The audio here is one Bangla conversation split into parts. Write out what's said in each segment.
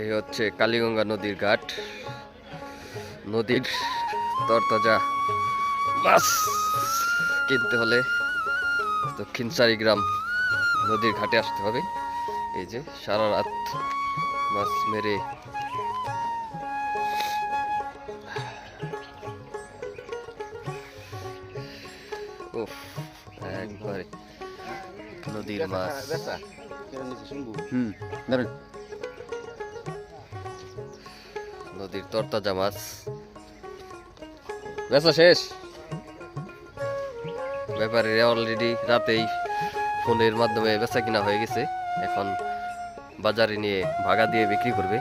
এই হচ্ছে কালীগঙ্গা নদীর ঘাট। নদীর তরতাজা মাছ কিনতে হলে দক্ষিণ চারিগ্রাম নদীর ঘাটে আসতে হবে। এই যে সারা রাত মাছ মেরে উফ একবারে নদীর মাছ। হুম ধরেন। নদীর তরতাজা মাছ বেচা শেষ ব্যাপারে অলরেডি রাতেই ফোনের মাধ্যমে বেচা কিনা হয়ে গেছে এখন বাজারে নিয়ে ভাগা দিয়ে বিক্রি করবে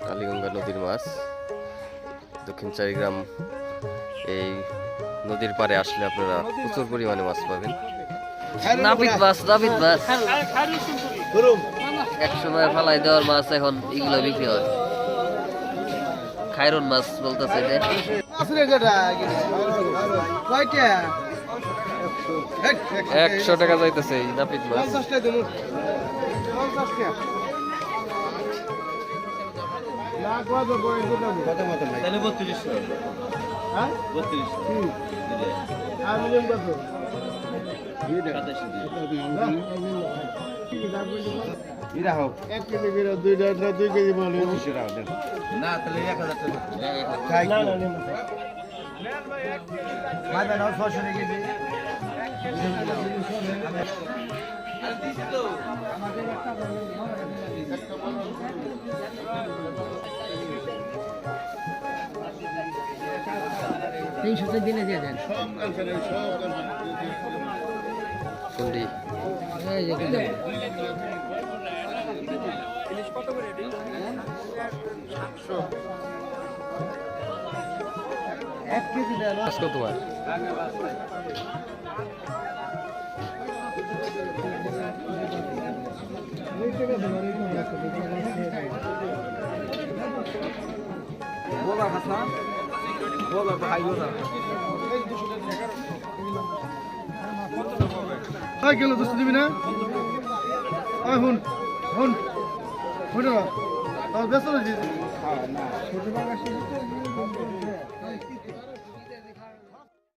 কালীগঙ্গা নদীর মাছ দক্ষিণ চারিগ্রাম এই নদীর পারে আসলে আপনারা প্রচুর পরিমাণে মাছ পাবেন নাপিত মাছ নাপিত মাছ এক সময় ফালাই দেওয়ার মাছ এখন এগুলো বিক্রি হয়। খায়রন মাছ বলতেছে যে। একশো টাকা যাইতেছে নাপিত মাছ। তাহলে এরা হোক। এক কেজি করে দুই কেজি না তাহলে এক হাজার টাকা। খাই তিনশো দিনে দিয়ে দেন। কুন্ডি এই যে কিন্তু এক কেজি দেন মাছ কত তোমার ওই গেল দোস্ত দিবি না? আয় হুন হুন হুন ব্যস্ত রয়েছিস